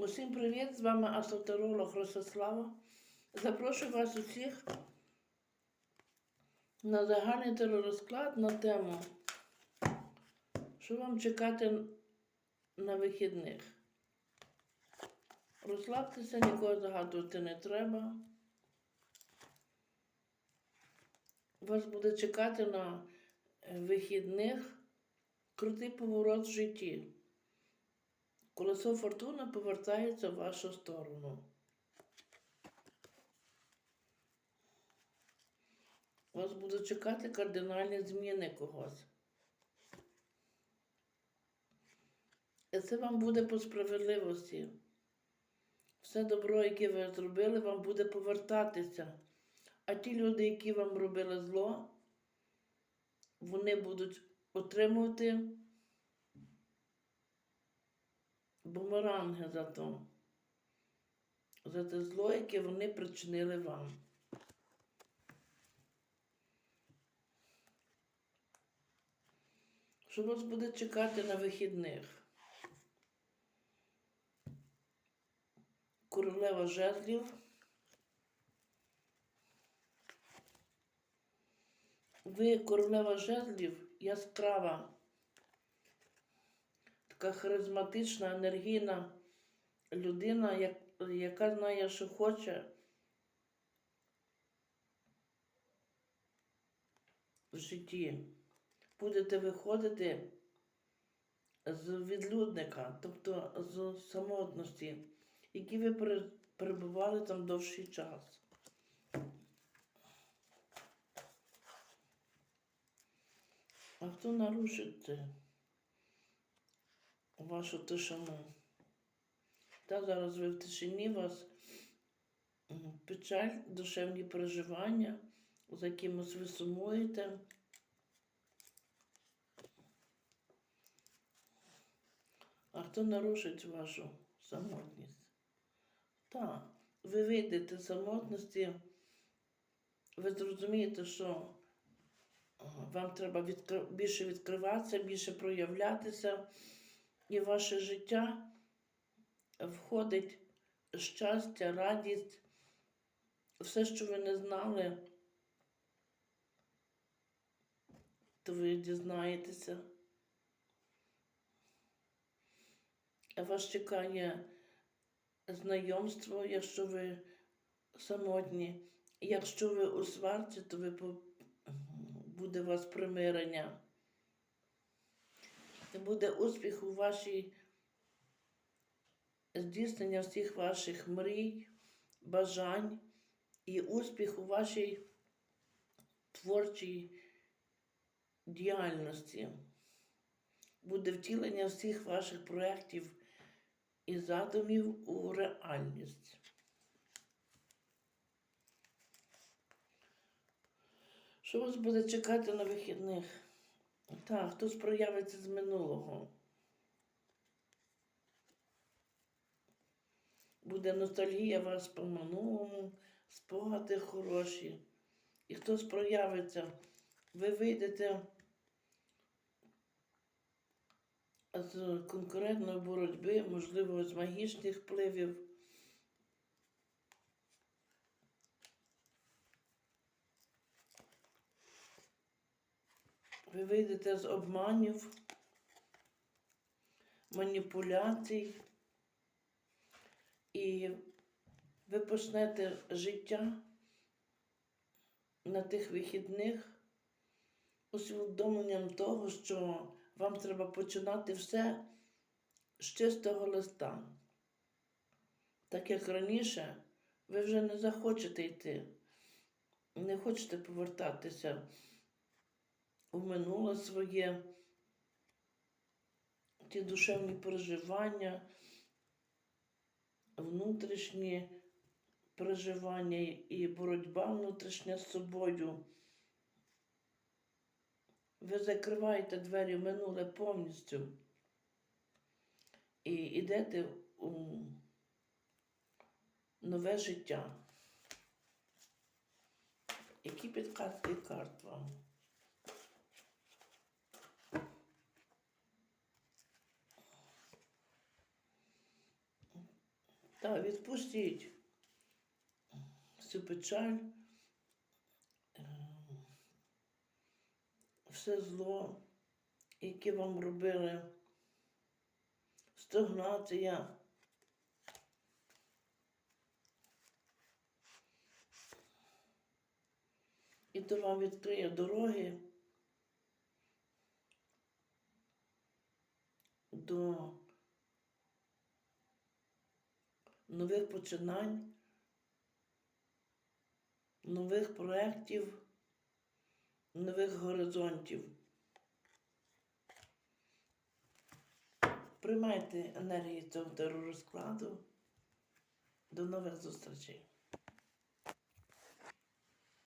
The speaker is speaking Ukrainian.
Усім привіт! З вами астротеролог Ростислава. Запрошую вас усіх на загальний теророзклад на тему, що вам чекати на вихідних. Розслабтеся, нікого загадувати не треба. Вас буде чекати на вихідних крутий поворот в житті. Колесо фортуни повертається в вашу сторону. Вас будуть чекати кардинальні зміни когось. І це вам буде по справедливості. Все добро, яке ви зробили, вам буде повертатися. А ті люди, які вам робили зло, вони будуть отримувати бумеранги за то. За те зло, яке вони причинили вам. Що вас буде чекати на вихідних? Королева жезлів. Ви королева жезлів яскрава, така харизматична, енергійна людина, як, яка знає, що хоче в житті. Будете виходити з відлюдника, тобто з самотності, які ви перебували там довший час. А хто нарушить це? Вашу тишину? Та зараз ви в тишині вас печаль, душевні переживання, за кимось ви сумуєте. А хто нарушить вашу самотність? Так, ви вийдете з самотності, ви зрозумієте, що вам треба відкри- більше відкриватися, більше проявлятися, і ваше життя входить щастя, радість, все, що ви не знали, то ви дізнаєтеся. Вас чекає знайомство, якщо ви самотні. Якщо ви у сварці, то ви буде у вас примирення. І буде успіх у вашій здійснення всіх ваших мрій, бажань і успіх у вашій творчій діяльності. Буде втілення всіх ваших проєктів і задумів у реальність. Що вас буде чекати на вихідних? Так, хтось проявиться з минулого. Буде ностальгія вас по минулому, спогади хороші. І хтось проявиться, ви вийдете з конкурентної боротьби, можливо, з магічних впливів. Ви вийдете з обманів, маніпуляцій, і ви почнете життя на тих вихідних усвідомленням того, що вам треба починати все з чистого листа. Так як раніше, ви вже не захочете йти, не хочете повертатися у минуле своє, ті душевні переживання, внутрішні переживання і боротьба внутрішня з собою. Ви закриваєте двері в минуле повністю і йдете у нове життя. Які підказки карт вам? Так, відпустіть. Всю печаль, е, все зло, яке вам робили, стагнація. І то вам відкриє дороги до нових починань, нових проєктів, нових горизонтів. Приймайте енергію цього розкладу. До нових зустрічей.